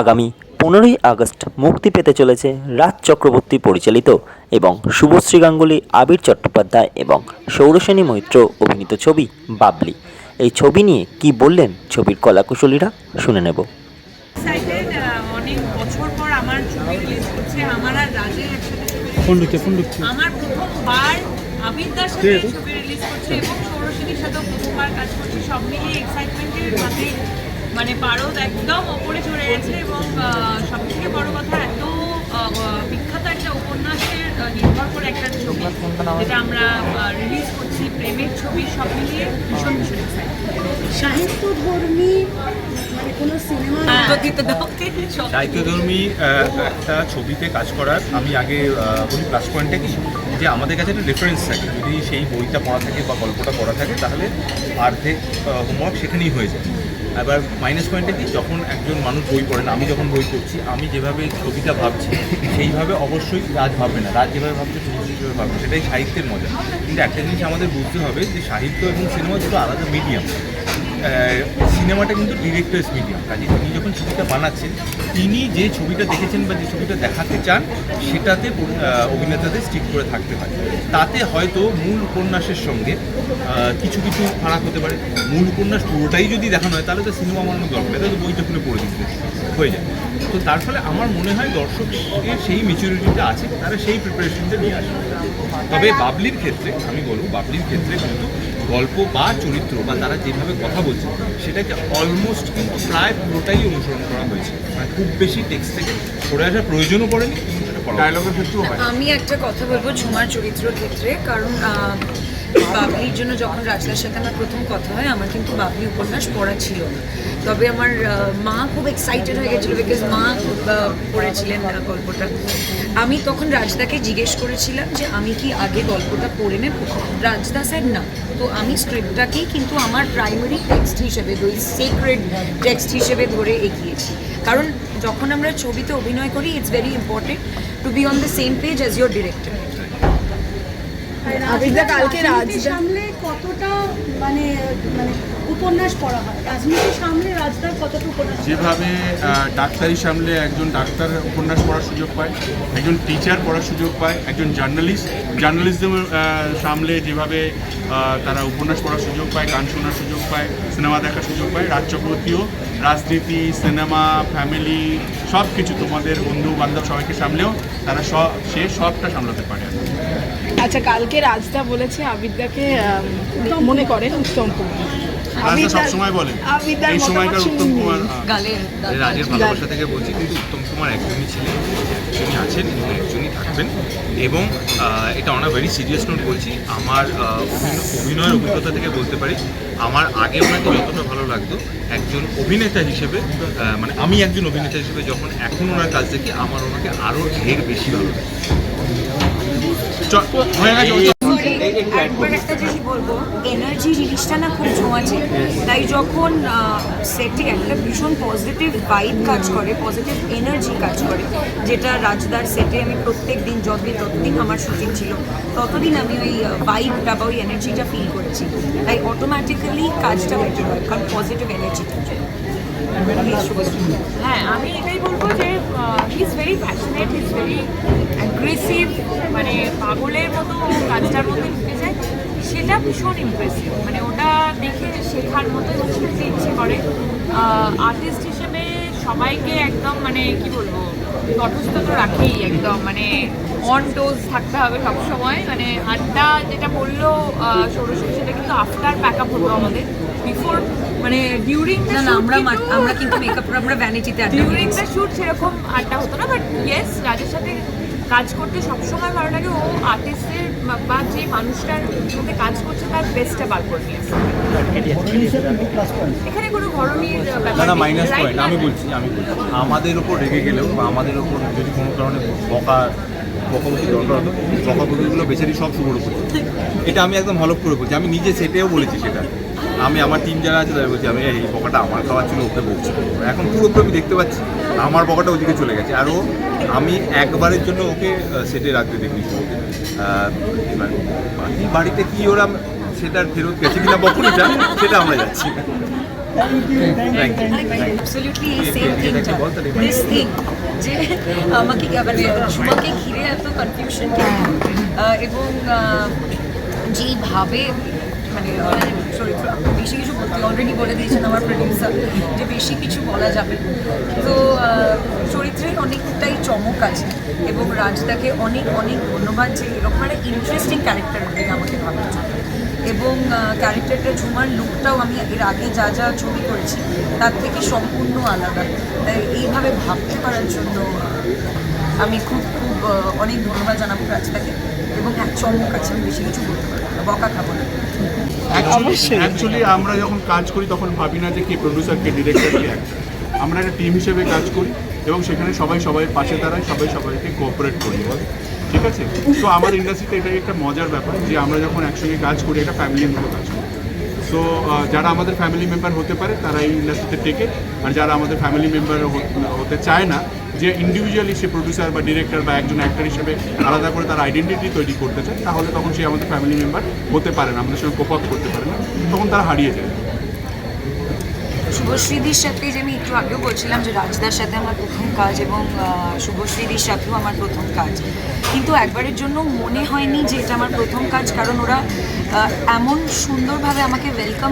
আগামী পনেরোই আগস্ট মুক্তি পেতে চলেছে রাজ চক্রবর্তী পরিচালিত এবং শুভশ্রী গাঙ্গুলি আবির চট্টোপাধ্যায় এবং সৌরসেনী মৈত্র অভিনীত ছবি বাবলি। এই ছবি নিয়ে কি বললেন ছবির কলাকুশলীরা? শুনে নেব। অনেক বছর পর আমার ছবি রিলিজ আর রাজের একসাথে প্রথমবার আবিদ্যার সাথে ছবি রিলিজ করছে এবং সৌরসেনীর সাথেও প্রথমবার কাজ করছি। সব মিলিয়ে এক্সাইটমেন্টের মাঝে মানে পারদ একদম ওপরে চড়ে গেছে এবং সব থেকে বড় কথা এত বিখ্যাত একটা উপন্যাসের নির্ভর করে একটা ছবি যেটা আমরা রিলিজ করছি প্রেমের ছবি সব মিলিয়ে ভীষণ ভীষণ এক্সাইটেড সাহিত্যধর্মী মানে সাহিত্যধর্মী একটা ছবিতে কাজ করার আমি আগে বলি প্লাস পয়েন্টটা কি? যে আমাদের কাছে একটা রেফারেন্স থাকে। যদি সেই বইটা পড়া থাকে বা গল্পটা পড়া থাকে তাহলে অর্ধেক হোমওয়ার্ক সেখানেই হয়ে যায়। এবার মাইনাস পয়েন্টে কি? যখন একজন মানুষ বই পড়েন আমি যখন বই পড়ছি, আমি যেভাবে ছবিটা ভাবছি, সেইভাবে অবশ্যই রাজ ভাববে না। রাজ যেভাবে ভাবছে, ছবি হিসেবে ভাববে সেটাই সাহিত্যের মজা। কিন্তু একটা জিনিস আমাদের বুঝতে হবে যে সাহিত্য এবং সিনেমা দুটো আলাদা মিডিয়াম সিনেমাটা কিন্তু ডিরেক্টর্স মিডিয়াম কাজে তিনি যখন ছবিটা বানাচ্ছেন, তিনি যে ছবিটা দেখেছেন বা যে ছবিটা দেখাতে চান, সেটাতে অভিনেতাদের স্টিক করে থাকতে হয়। তাতে হয়তো মূল উপন্যাসের সঙ্গে কিছু কিছু ফারাক হতে পারে। মূল উপন্যাস পুরোটাই যদি দেখানো হয়, তাহলে তো সিনেমা বানানোর দরকার তাহলে বইটা খুলে পড়ে দিতে হয়ে যায়। তো তার ফলে আমার মনে হয় দর্শকের সেই মেচুরিটিটা আছে, তারা সেই প্রিপারেশনটা নিয়ে আসে। তবে বাবলির ক্ষেত্রে, আমি বলব বাবলির ক্ষেত্রে কিন্তু গল্প বা চরিত্র বা তারা যেভাবে কথা বলছে সেটাকে অলমোস্ট কিন্তু প্রায় পুরোটাই অনুসরণ করা হয়েছে। মানে খুব বেশি টেক্সট থেকে সরে আসার প্রয়োজনও পড়েনি ডায়লগের ক্ষেত্রেও আমি একটা কথা বলব ঝুমার চরিত্রের ক্ষেত্রে কারণ বাবলির জন্য যখন রাজদার সাথে আমার প্রথম কথা হয়, আমার কিন্তু বাবলি উপন্যাস পড়া ছিল না। তবে আমার মা খুব এক্সাইটেড হয়ে গেছিল বিকজ মা পড়েছিলেন গল্পটা। আমি তখন রাজদাকে জিজ্ঞেস করেছিলাম যে, আমি কি আগে গল্পটা পড়ে নেব? রাজদা স্যার না। তো আমি স্ক্রিপ্টটাকেই কিন্তু আমার প্রাইমারি টেক্সট হিসেবে, ওই সিক্রেট টেক্সট হিসেবে ধরে এগিয়েছি। কারণ যখন আমরা ছবিতে অভিনয় করি it's very important to be on the same page as your director Abida কালকে রাজনীতি সামলে কতটা মানে মানে উপন্যাস পড়া হয়? রাজনীতি সামলে রাজদার কতটা উপন্যাস যেভাবে ডাক্তারি সামলে একজন ডাক্তার উপন্যাস পড়ার সুযোগ পায় একজন টিচার পড়ার সুযোগ পায় একজন জার্নালিস্ট জার্নালিজম সামলে যেভাবে তারা উপন্যাস পড়ার সুযোগ পায় গান শোনার সুযোগ পায় সিনেমা দেখার সুযোগ পায় রাজ চক্রবর্তীও রাজনীতি, সিনেমা, ফ্যামিলি সব কিছু তোমাদের বন্ধু, বান্ধব সবাইকে সামলেও তারা সব, সে সবটা সামলাতে পারে। আচ্ছা কালকে রাজদা বলেছে আবিদ্যাকে মনে করেন উত্তম কুমার। রাজদা সবসময় বলে এই সময়কার উত্তম। কুমার রাজের ভালোবাসা থেকে বলছি কিন্তু উত্তম কুমার একজনই ছিলেন। একজনই আছেন এবং একজনই থাকবেন। এবং এটা অনেক ভেরি সিরিয়াস নোট বলছি আমার অভিনয়- অভিনয়ের অভিজ্ঞতা থেকে বলতে পারি আমার আগে ওনাকে যতটা ভালো লাগতো একজন অভিনেতা হিসেবে মানে আমি একজন অভিনেতা হিসেবে যখন এখন ওনার কাজ দেখি আমার ওনাকে আরও ঢের বেশি ভালো লাগে। হয়ে গেছে ওই- একবার একটা জিনিস বলব এনার্জি জিনিসটা না খুব জমাছে তাই যখন সেটে একটা ভীষণ পজিটিভ ভাইব কাজ করে পজিটিভ এনার্জি কাজ করে যেটা রাজদার সেটে আমি প্রত্যেক দিন যতদিন ততদিন আমার শুটিং ছিল ততদিন আমি ওই ভাইবটা বা ওই এনার্জিটা ফিল করেছি। তাই অটোমেটিক্যালি কাজটা বেটার হয় কারণ পজিটিভ এনার্জি হ্যাঁ আমি এটাই বলব যে he is very passionate is very aggressive মানে পাগলের মতো কাজটার মধ্যে ঢুকে যায়। সেটা ভীষণ ইমপ্রেসিভ মানে ওটা দেখে শেখার মতো এবং শিখতে ইচ্ছে করে। আর্টিস্ট হিসেবে সবাইকে একদম মানে কি বলব তটস্থ তো রাখেই একদম। মানে অন টোজ থাকতে হবে সবসময়। মানে আড্ডা যেটা বলল সৌরসী সেটা কিন্তু আফটার প্যাক আপ হতো আমাদের। বিফোর মানে ডিউরিং না না আমরা কিন্তু মেকআপ আমরা ভ্যানিটিতে ডিউরিং দ্য শুট সেরকম আড্ডা হতো না বাট ইয়েস রাজের সাথে কাজ করতে সবসময় ভালো লাগে। ও আর্টিস্টের বা যে মানুষটার সাথে কাজ করছে তার বেস্টটা বার করে নিয়ে এখানে কোনো ব্যাপার না না মাইনাস পয়েন্ট আমি বলছি আমি বলছি আমাদের ওপর রেগে গেলেও বা আমাদের ওপর যদি কোনো কারণে বকা বকাবকি দরকার হতো বকাবকিগুলো বেচারি সব শুরু করে এটা আমি একদম হলপ করে বলছি আমি নিজে সেটেও বলেছি সেটা। আমি আমার টিম যারা আছে তাদের বলছি আমি এই বকাটা আমার খাওয়ার ছিল ওকে বলছি। এখন পুরোপুরি আমি দেখতে পাচ্ছি আমার বকাটা ওদিকে চলে গেছে। আরও আমি একবারের জন্য ওকে সেটে রাখতে এবার বাকি বাড়িতে কি ওরা সেটার ফেরত গেছে কিনা বকুনিটা সেটা আমরা যাচ্ছি থ্যাংক ইউ অ্যাবসলিউটলি এই সেম থিংটা দিস থিং যে আমাকে কি সুমাকে ঘিরে এত কনফিউশন এবং যেইভাবে মানে চরিত্র বেশি কিছু বলতে অলরেডি বলে দিয়েছেন আমার প্রডিউসার যে বেশি কিছু বলা যাবে। তো আহ, চরিত্রে অনেকটাই চমক আছে এবং রাজদাকে অনেক অনেক ধন্যবাদ যে এরকম একটা ইন্টারেস্টিং ক্যারেক্টার দিকে আমাকে ভাবতে এবং ক্যারেক্টারটা ঝুমার লুকটাও আমি এর আগে যা যা ছবি করেছি তার থেকে সম্পূর্ণ আলাদা। তাই এইভাবে ভাবতে পারার জন্য আমি খুব খুব অনেক ধন্যবাদ জানাব রাজদাকে। এবং এক চমক আছে আমি বেশি কিছু বলতে পারব বকা খাব না। অ্যাকচুয়ালি আমরা যখন কাজ করি, তখন ভাবি না যে কে প্রডিউসার কে ডিরেক্টর কে আমরা একটা টিম হিসেবে কাজ করি এবং সেখানে সবাই সবাই পাশে দাঁড়ায়, সবাই সবাইকে কোঅপারেট করি। ঠিক আছে? তো আমার ইন্ডাস্ট্রিতে এটাই একটা মজার ব্যাপার যে আমরা যখন একসঙ্গে কাজ করি, একটা ফ্যামিলির মতো কাজ করি। সো যারা আমাদের ফ্যামিলি মেম্বার হতে পারে, তারা এই ইন্ডাস্ট্রিতে টেকে আর যারা আমাদের ফ্যামিলি মেম্বার হতে চায় না যে ইন্ডিভিজুয়ালি সে প্রডিউসার বা ডিরেক্টর বা একজন অ্যাক্টর হিসেবে আলাদা করে তার আইডেন্টিটি তৈরি করতে চায়, তাহলে তখন সে আমাদের ফ্যামিলি মেম্বার হতে পারে না, আমাদের সঙ্গে কোপ করতে পারে না, তখন তারা হারিয়ে যায়। শুভশ্রীদির সাথে যে আমি একটু আগেও বলছিলাম যে রাজদার সাথে আমার প্রথম কাজ এবং শুভশ্রীদির সাথেও আমার প্রথম কাজ। কিন্তু একবারের জন্য মনে হয়নি যে এটা আমার প্রথম কাজ, কারণ ওরা এমন সুন্দরভাবে আমাকে ওয়েলকাম